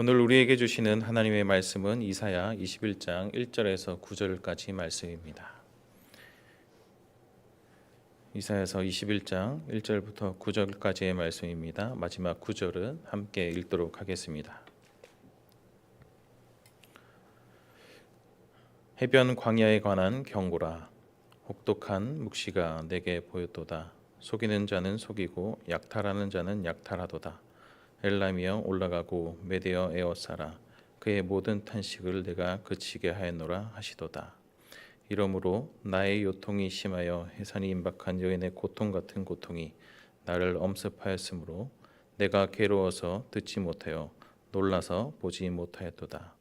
오늘 우리에게 주시는 하나님의 말씀은 이사야 21장 1절에서 9절까지 말씀입니다. 이사야서 21장 1절부터 9절까지의 말씀입니다. 마지막 9절은 함께 읽도록 하겠습니다. 해변 광야에 관한 경고라 혹독한 묵시가 내게 보였도다 속이는 자는 속이고 약탈하는 자는 약탈하도다 엘람이여 올라가고 메데어 에어사라. 그의 모든 탄식을 내가 그치게 하였노라 하시도다. 이러므로 나의 요통이 심하여 해산이 임박한 여인의 고통 같은 고통이 나를 엄습하였으므로 내가 괴로워서 듣지 못하여 놀라서 보지 못하였도다.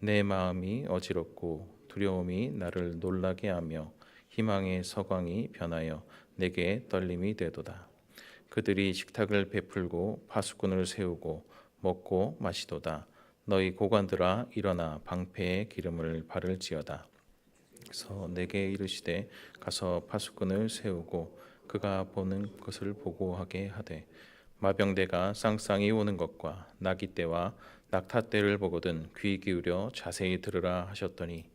내 마음이 어지럽고 두려움이 나를 놀라게 하며 희망의 서광이 변하여 내게 떨림이 되도다. 그들이 식탁을 베풀고 파수꾼을 세우고 먹고 마시도다. 너희 고관들아 일어나 방패에 기름을 바를지어다. 그래서 내게 이르시되 가서 파수꾼을 세우고 그가 보는 것을 보고하게 하되 마병대가 쌍쌍이 오는 것과 나기 때와 낙타 때를 보거든 귀 기울여 자세히 들으라 하셨더니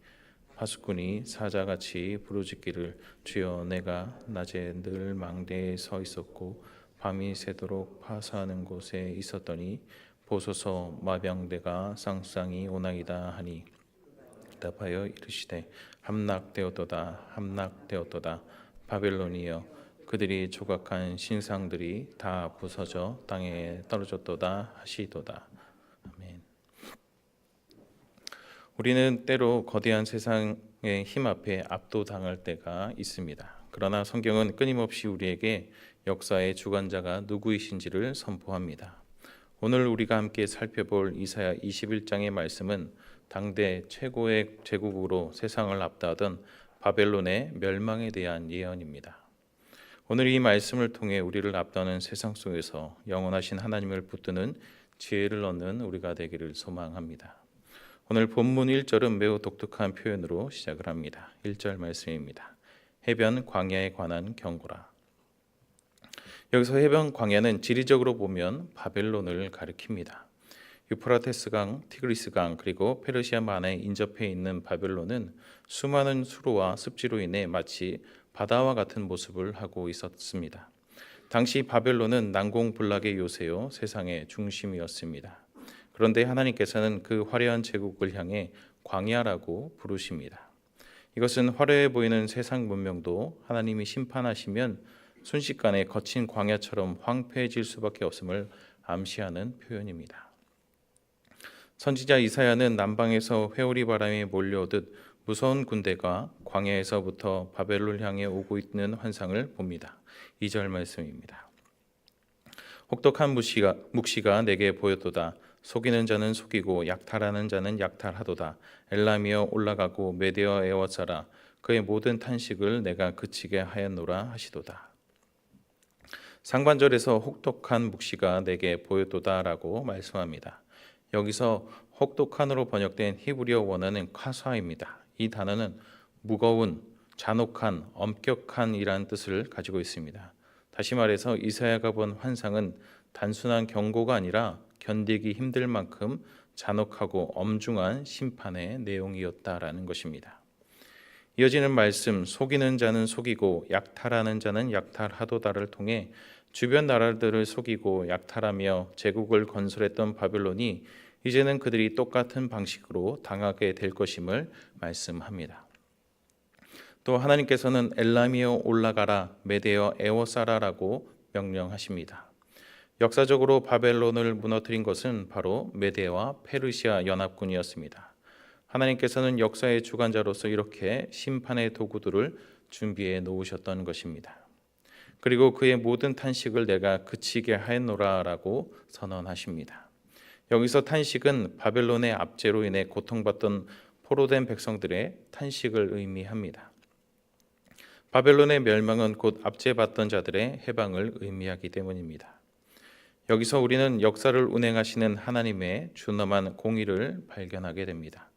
파수꾼이 사자같이 부르짖기를 주여 내가 낮에 늘 망대에 서 있었고 밤이 새도록 파사하는 곳에 있었더니 보소서 마병대가 쌍쌍이 오나이다 하니 답하여 이르시되 함락되었도다 함락되었도다 바벨론이여 그들이 조각한 신상들이 다 부서져 땅에 떨어졌도다 하시도다 아멘. 우리는 때로 거대한 세상의 힘 앞에 압도당할 때가 있습니다. 그러나 성경은 끊임없이 우리에게 역사의 주관자가 누구이신지를 선포합니다. 오늘 우리가 함께 살펴볼 이사야 21장의 말씀은 당대 최고의 제국으로 세상을 압도하던 바벨론의 멸망에 대한 예언입니다. 오늘 이 말씀을 통해 우리를 압도하는 세상 속에서 영원하신 하나님을 붙드는 지혜를 얻는 우리가 되기를 소망합니다. 오늘 본문 1절은 매우 독특한 표현으로 시작을 합니다. 1절 말씀입니다. 해변 광야에 관한 경고라. 여기서 해변 광야는 지리적으로 보면 바벨론을 가리킵니다. 유프라테스 강, 티그리스 강 그리고 페르시아 만에 인접해 있는 바벨론은 수많은 수로와 습지로 인해 마치 바다와 같은 모습을 하고 있었습니다. 당시 바벨론은 난공불락의 요새요 세상의 중심이었습니다. 그런데 하나님께서는 그 화려한 제국을 향해 광야라고 부르십니다. 이것은 화려해 보이는 세상 문명도 하나님이 심판하시면 순식간에 거친 광야처럼 황폐해질 수밖에 없음을 암시하는 표현입니다. 선지자 이사야는 남방에서 회오리 바람이 몰려오듯 무서운 군대가 광야에서부터 바벨론 향해 오고 있는 환상을 봅니다. 2절 말씀입니다. 혹독한 묵시가, 묵시가 내게 보였도다. 속이는 자는 속이고 약탈하는 자는 약탈하도다. 엘람이여 올라가고 메데어 에워사라 그의 모든 탄식을 내가 그치게 하였노라 하시도다. 상반절에서 혹독한 묵시가 내게 보였도다라고 말씀합니다. 여기서 혹독한으로 번역된 히브리어 원어는 카사입니다. 이 단어는 무거운, 잔혹한, 엄격한이라는 뜻을 가지고 있습니다. 다시 말해서 이사야가 본 환상은 단순한 경고가 아니라 견디기 힘들 만큼 잔혹하고 엄중한 심판의 내용이었다라는 것입니다. 이어지는 말씀 속이는 자는 속이고 약탈하는 자는 약탈하도다를 통해 주변 나라들을 속이고 약탈하며 제국을 건설했던 바벨론이 이제는 그들이 똑같은 방식으로 당하게 될 것임을 말씀합니다. 또 하나님께서는 엘라미어 올라가라 메데어 에워사라라고 명령하십니다. 역사적으로 바벨론을 무너뜨린 것은 바로 메데와 페르시아 연합군이었습니다. 하나님께서는 역사의 주관자로서 이렇게 심판의 도구들을 준비해 놓으셨던 것입니다. 그리고 그의 모든 탄식을 내가 그치게 하였노라라고 선언하십니다. 여기서 탄식은 바벨론의 압제로 인해 고통받던 포로된 백성들의 탄식을 의미합니다. 바벨론의 멸망은 곧 압제받던 자들의 해방을 의미하기 때문입니다. 여기서 우리는 역사를 운행하시는 하나님의 준엄한 공의를 발견하게 됩니다.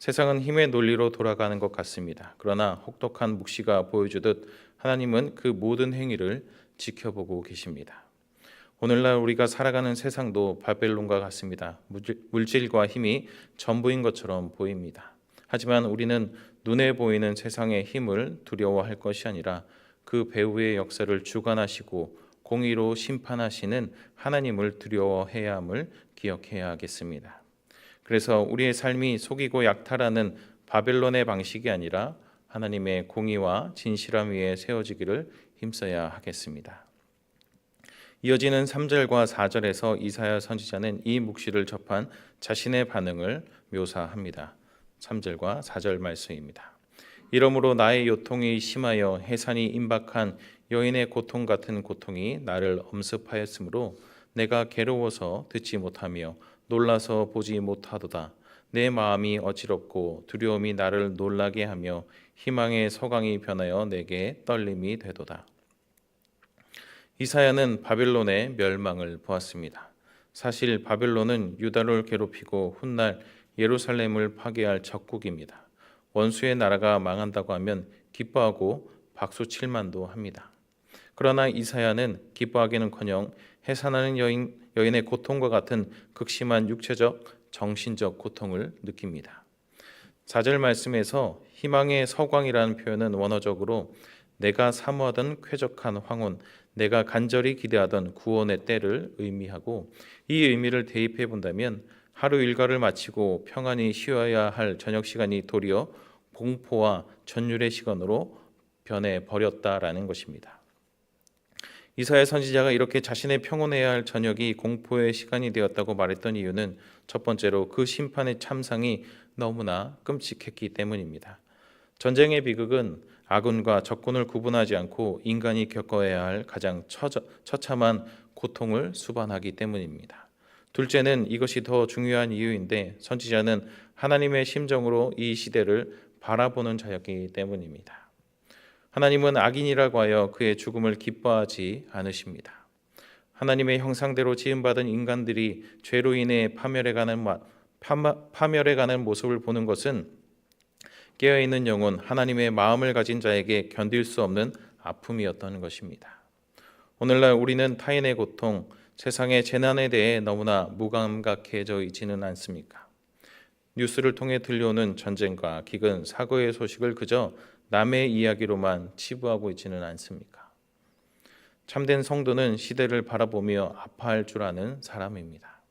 세상은 힘의 논리로 돌아가는 것 같습니다. 그러나 혹독한 묵시가 보여주듯 하나님은 그 모든 행위를 지켜보고 계십니다. 오늘날 우리가 살아가는 세상도 바벨론과 같습니다. 물질- 물질과 힘이 전부인 것처럼 보입니다. 하지만 우리는 눈에 보이는 세상의 힘을 두려워할 것이 아니라 그 배후의 역사를 주관하시고 공의로 심판하시는 하나님을 두려워해야 함을 기억해야 하겠습니다. 그래서 우리의 삶이 속이고 약탈하는 바벨론의 방식이 아니라 하나님의 공의와 진실함 위에 세워지기를 힘써야 하겠습니다. 이어지는 3절과 4절에서 이사야 선지자는 이 묵시를 접한 자신의 반응을 묘사합니다. 3절과 4절 말씀입니다. 이러므로 나의 요통이 심하여 해산이 임박한 여인의 고통 같은 고통이 나를 엄습하였으므로 내가 괴로워서 듣지 못하며 놀라서 보지 못하도다. 내 마음이 어지럽고 두려움이 나를 놀라게 하며 희망의 서광이 변하여 내게 떨림이 되도다. 이사야는 바벨론의 멸망을 보았습니다. 사실 바벨론은 유다를 괴롭히고 훗날 예루살렘을 파괴할 적국입니다. 원수의 나라가 망한다고 하면 기뻐하고 박수 칠만도 합니다. 그러나 이사야는 기뻐하기는커녕 해산하는 여인, 여인의 고통과 같은 극심한 육체적, 정신적 고통을 느낍니다. 4절 말씀에서 희망의 서광이라는 표현은 원어적으로 내가 사모하던 쾌적한 황혼, 내가 간절히 기대하던 구원의 때를 의미하고 이 의미를 대입해 본다면 하루 일과를 마치고 평안히 쉬어야 할 저녁 시간이 도리어 공포와 전율의 시간으로 변해 버렸다라는 것입니다. 이사야 선지자가 이렇게 자신의 평온해야 할 저녁이 공포의 시간이 되었다고 말했던 이유는 첫 번째로 그 심판의 참상이 너무나 끔찍했기 때문입니다. 전쟁의 비극은 아군과 적군을 구분하지 않고 인간이 겪어야 할 가장 처- 처참한 고통을 수반하기 때문입니다. 둘째는 이것이 더 중요한 이유인데 선지자는 하나님의 심정으로 이 시대를 바라보는 자였기 때문입니다. 하나님은 악인이라고 하여 그의 죽음을 기뻐하지 않으십니다. 하나님의 형상대로 지음받은 인간들이 죄로 인해 파멸해 가는 마- 파마- 파멸해 가는 모습을 보는 것은 깨어 있는 영혼 하나님의 마음을 가진 자에게 견딜 수 없는 아픔이었던 것입니다. 오늘날 우리는 타인의 고통, 세상의 재난에 대해 너무나 무감각해져 있지는 않습니까? 뉴스를 통해 들려오는 전쟁과 기근, 사고의 소식을 그저 남의 이야기로만 치부하고 있지는 않습니까? 참된 성도는 시대를 바라보며 아파할 줄 아는 사람입니다.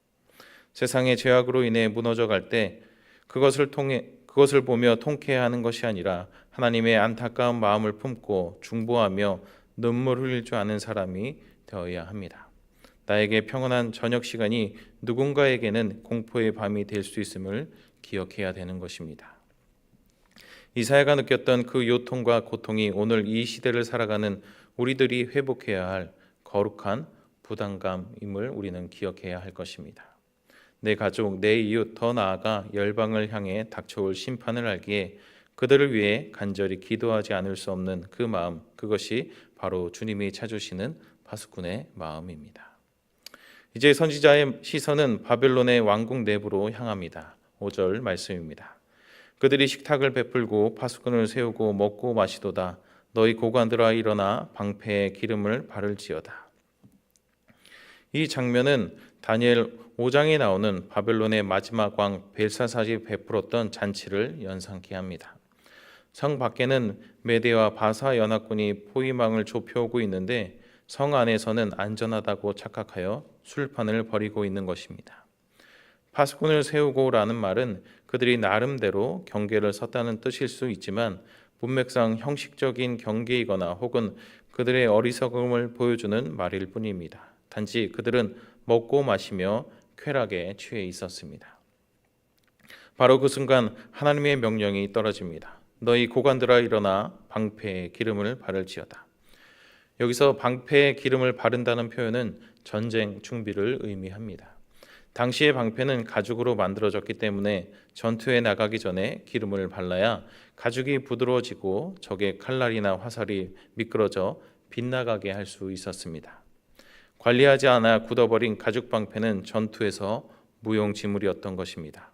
세상의 죄악으로 인해 무너져 갈 때 그것을 통해 그것을 보며 통쾌해하는 것이 아니라 하나님의 안타까운 마음을 품고 중보하며 눈물 흘릴 줄 아는 사람이 되어야 합니다. 나에게 평온한 저녁 시간이 누군가에게는 공포의 밤이 될 수 있음을 기억해야 되는 것입니다. 이사야가 느꼈던 그 요통과 고통이 오늘 이 시대를 살아가는 우리들이 회복해야 할 거룩한 부담감임을 우리는 기억해야 할 것입니다. 내 가족, 내 이웃, 더 나아가 열방을 향해 닥쳐올 심판을 알기에 그들을 위해 간절히 기도하지 않을 수 없는 그 마음, 그것이 바로 주님이 찾으시는 파수꾼의 마음입니다. 이제 선지자의 시선은 바벨론의 왕궁 내부로 향합니다. 5절 말씀입니다. 그들이 식탁을 베풀고 파수꾼을 세우고 먹고 마시도다. 너희 고관들아 일어나 방패에 기름을 바를지어다. 이 장면은 다니엘 5장에 나오는 바벨론의 마지막 왕 벨사사지 베풀었던 잔치를 연상케 합니다. 성 밖에는 메대와 바사 연합군이 포위망을 좁혀오고 있는데 성 안에서는 안전하다고 착각하여 술판을 벌이고 있는 것입니다. 파수꾼을 세우고라는 말은 그들이 나름대로 경계를 섰다는 뜻일 수 있지만 문맥상 형식적인 경계이거나 혹은 그들의 어리석음을 보여주는 말일 뿐입니다. 단지 그들은 먹고 마시며 쾌락에 취해 있었습니다. 바로 그 순간 하나님의 명령이 떨어집니다. 너희 고관들아 일어나 방패에 기름을 바를지어다. 여기서 방패에 기름을 바른다는 표현은 전쟁 준비를 의미합니다. 당시의 방패는 가죽으로 만들어졌기 때문에 전투에 나가기 전에 기름을 발라야 가죽이 부드러워지고 적의 칼날이나 화살이 미끄러져 빗나가게 할 수 있었습니다. 관리하지 않아 굳어버린 가죽 방패는 전투에서 무용지물이었던 것입니다.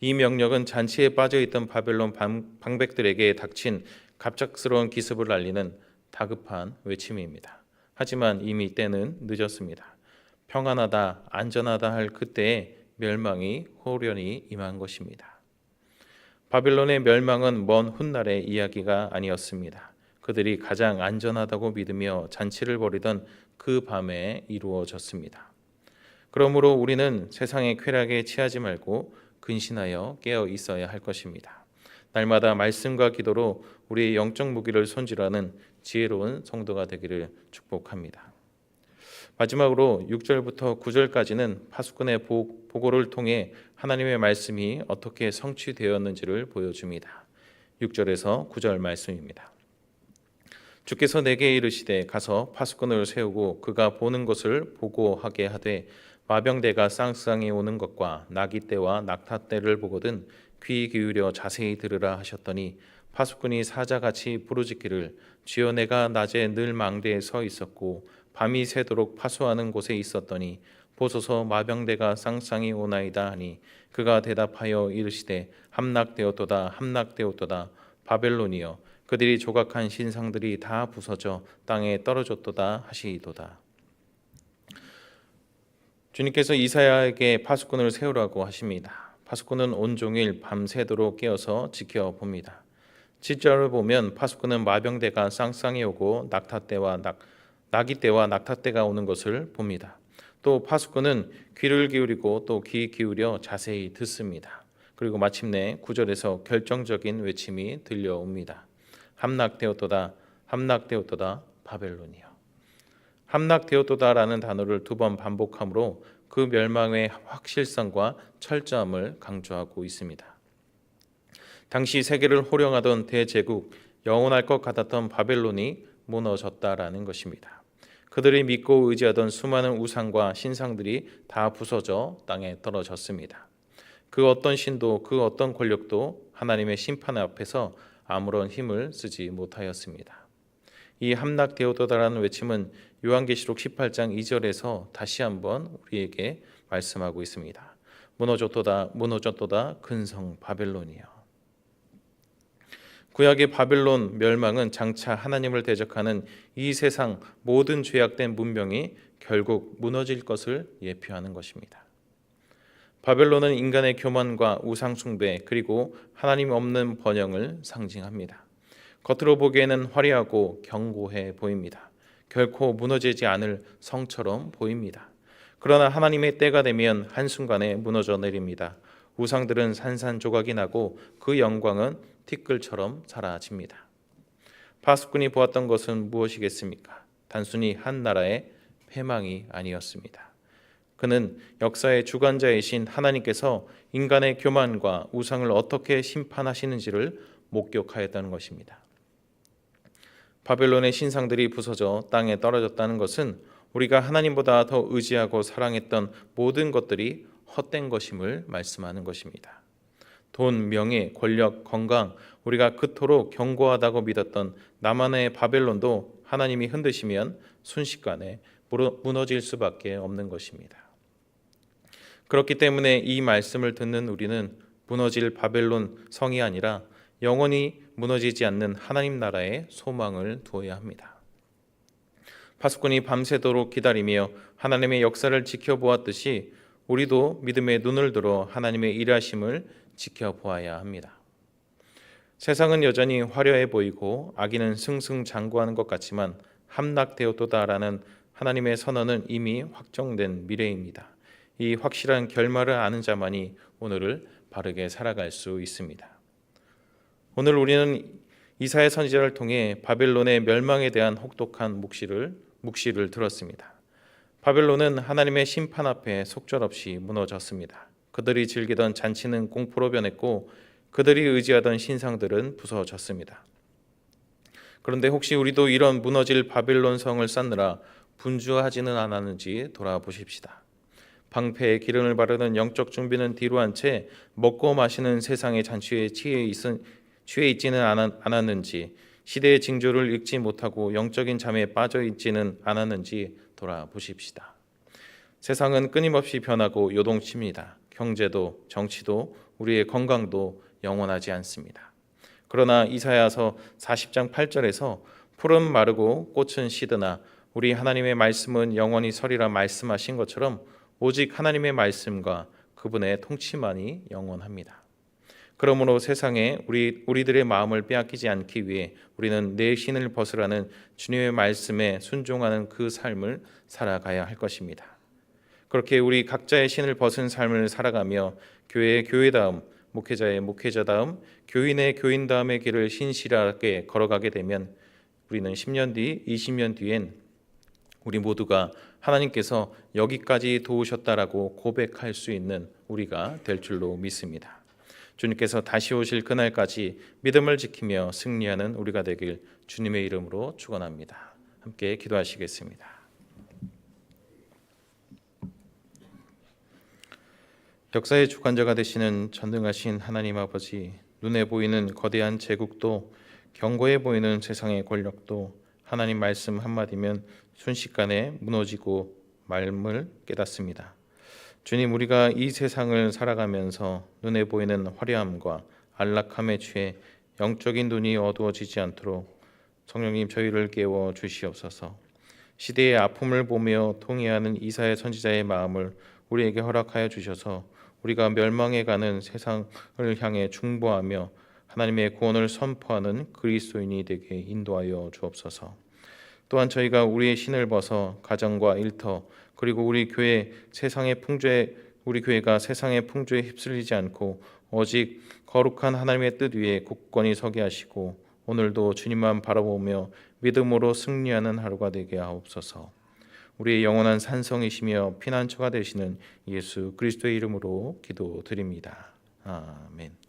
이 명령은 잔치에 빠져 있던 바벨론 방- 방백들에게 닥친 갑작스러운 기습을 알리는 다급한 외침입니다. 하지만 이미 때는 늦었습니다. 평안하다, 안전하다 할 그때에 멸망이 호련히 임한 것입니다. 바빌론의 멸망은 먼 훗날의 이야기가 아니었습니다. 그들이 가장 안전하다고 믿으며 잔치를 벌이던 그 밤에 이루어졌습니다. 그러므로 우리는 세상의 쾌락에 취하지 말고 근신하여 깨어 있어야 할 것입니다. 날마다 말씀과 기도로 우리의 영적 무기를 손질하는 지혜로운 성도가 되기를 축복합니다. 마지막으로 6절부터 9절까지는 파수꾼의 보- 보고를 통해 하나님의 말씀이 어떻게 성취되었는지를 보여줍니다. 6절에서 9절 말씀입니다. 주께서 내게 이르시되 가서 파수꾼을 세우고 그가 보는 것을 보고하게 하되 마병대가 쌍쌍이 오는 것과 나기 때와 낙타 때를 보거든 귀 기울여 자세히 들으라 하셨더니 파수꾼이 사자같이 부르짖기를 주여 내가 낮에 늘 망대에 서 있었고 밤이 새도록 파수하는 곳에 있었더니 보소서 마병대가 쌍쌍이 오나이다 하니 그가 대답하여 이르시되 함락되었도다 함락되었도다 바벨론이여 그들이 조각한 신상들이 다 부서져 땅에 떨어졌도다 하시이도다 주님께서 이사야에게 파수꾼을 세우라고 하십니다. 파수꾼은 온종일 밤새도록 깨어서 지켜봅니다. 7절을 보면 파수꾼은 마병대가 쌍쌍이 오고 낙타 때와 낙, 나기 때와 낙타 때가 오는 것을 봅니다. 또 파수꾼은 귀를 기울이고 또 귀 기울여 자세히 듣습니다. 그리고 마침내 9절에서 결정적인 외침이 들려옵니다. 함락되었도다 함락되었도다 바벨론이여 함락되었도다라는 단어를 두 번 반복함으로 그 멸망의 확실성과 철저함을 강조하고 있습니다. 당시 세계를 호령하던 대제국 영원할 것 같았던 바벨론이 무너졌다라는 것입니다. 그들이 믿고 의지하던 수많은 우상과 신상들이 다 부서져 땅에 떨어졌습니다. 그 어떤 신도 그 어떤 권력도 하나님의 심판 앞에서 아무런 힘을 쓰지 못하였습니다. 이 함락되었도다라는 외침은 요한계시록 18장 2절에서 다시 한번 우리에게 말씀하고 있습니다. 무너졌도다 무너졌도다 근성 바벨론이여. 구약의 바벨론 멸망은 장차 하나님을 대적하는 이 세상 모든 죄악된 문명이 결국 무너질 것을 예표하는 것입니다. 바벨론은 인간의 교만과 우상 숭배 그리고 하나님 없는 번영을 상징합니다. 겉으로 보기에는 화려하고 견고해 보입니다. 결코 무너지지 않을 성처럼 보입니다. 그러나 하나님의 때가 되면 한순간에 무너져 내립니다. 우상들은 산산조각이 나고 그 영광은 티끌처럼 사라집니다. 파수꾼이 보았던 것은 무엇이겠습니까? 단순히 한 나라의 패망이 아니었습니다. 그는 역사의 주관자이신 하나님께서 인간의 교만과 우상을 어떻게 심판하시는지를 목격하였다는 것입니다. 바벨론의 신상들이 부서져 땅에 떨어졌다는 것은 우리가 하나님보다 더 의지하고 사랑했던 모든 것들이 헛된 것임을 말씀하는 것입니다. 돈, 명예, 권력, 건강, 우리가 그토록 견고하다고 믿었던 남한의 바벨론도 하나님이 흔드시면 순식간에 무너질 수밖에 없는 것입니다. 그렇기 때문에 이 말씀을 듣는 우리는 무너질 바벨론 성이 아니라 영원히 무너지지 않는 하나님 나라에 소망을 두어야 합니다. 파수꾼이 밤새도록 기다리며 하나님의 역사를 지켜보았듯이 우리도 믿음의 눈을 들어 하나님의 일하심을 지켜보아야 합니다. 세상은 여전히 화려해 보이고 악인은 승승장구하는 것 같지만 함락되었도다라는 하나님의 선언은 이미 확정된 미래입니다. 이 확실한 결말을 아는 자만이 오늘을 바르게 살아갈 수 있습니다. 오늘 우리는 이사의 선지자를 통해 바벨론의 멸망에 대한 혹독한 묵시를 묵시를 들었습니다. 바벨론은 하나님의 심판 앞에 속절없이 무너졌습니다. 그들이 즐기던 잔치는 공포로 변했고 그들이 의지하던 신상들은 부서졌습니다. 그런데 혹시 우리도 이런 무너질 바벨론 성을 쌓느라 분주하지는 않았는지 돌아보십시다. 방패에 기름을 바르는 영적 준비는 뒤로 한 채 먹고 마시는 세상의 잔치에 취해 있은 취해 있지는 않았는지 시대의 징조를 읽지 못하고 영적인 잠에 빠져 있지는 않았는지 돌아보십시다. 세상은 끊임없이 변하고 요동칩니다. 경제도 정치도 우리의 건강도 영원하지 않습니다. 그러나 이사야서 40장 8절에서 푸른 마르고 꽃은 시드나 우리 하나님의 말씀은 영원히 서리라 말씀하신 것처럼 오직 하나님의 말씀과 그분의 통치만이 영원합니다. 그러므로 세상에 우리 우리들의 마음을 빼앗기지 않기 위해 우리는 내 신을 벗으라는 주님의 말씀에 순종하는 그 삶을 살아가야 할 것입니다. 그렇게 우리 각자의 신을 벗은 삶을 살아가며 교회의 교회다움, 목회자의 목회자다움, 교인의 교인다움의 길을 신실하게 걸어가게 되면 우리는 10년 뒤, 20년 뒤엔 우리 모두가 하나님께서 여기까지 도우셨다라고 고백할 수 있는 우리가 될 줄로 믿습니다. 주님께서 다시 오실 그날까지 믿음을 지키며 승리하는 우리가 되길 주님의 이름으로 축원합니다. 함께 기도하시겠습니다. 역사의 주관자가 되시는 전능하신 하나님 아버지 눈에 보이는 거대한 제국도 견고해 보이는 세상의 권력도 하나님 말씀 한마디면 순식간에 무너지고 말을 깨닫습니다. 주님 우리가 이 세상을 살아가면서 눈에 보이는 화려함과 안락함에 취해 영적인 눈이 어두워지지 않도록 성령님 저희를 깨워 주시옵소서. 시대의 아픔을 보며 통해하는 이사의 선지자의 마음을 우리에게 허락하여 주셔서 우리가 멸망해 가는 세상을 향해 중보하며 하나님의 구원을 선포하는 그리스도인이 되게 인도하여 주옵소서. 또한 저희가 우리의 신을 벗어 가정과 일터 그리고 우리 교회 세상의 풍조에 우리 교회가 세상의 풍조에 휩쓸리지 않고 오직 거룩한 하나님의 뜻 위에 굳건히 서게 하시고 오늘도 주님만 바라보며 믿음으로 승리하는 하루가 되게 하옵소서. 우리의 영원한 산성이시며 피난처가 되시는 예수 그리스도의 이름으로 기도드립니다. 아멘.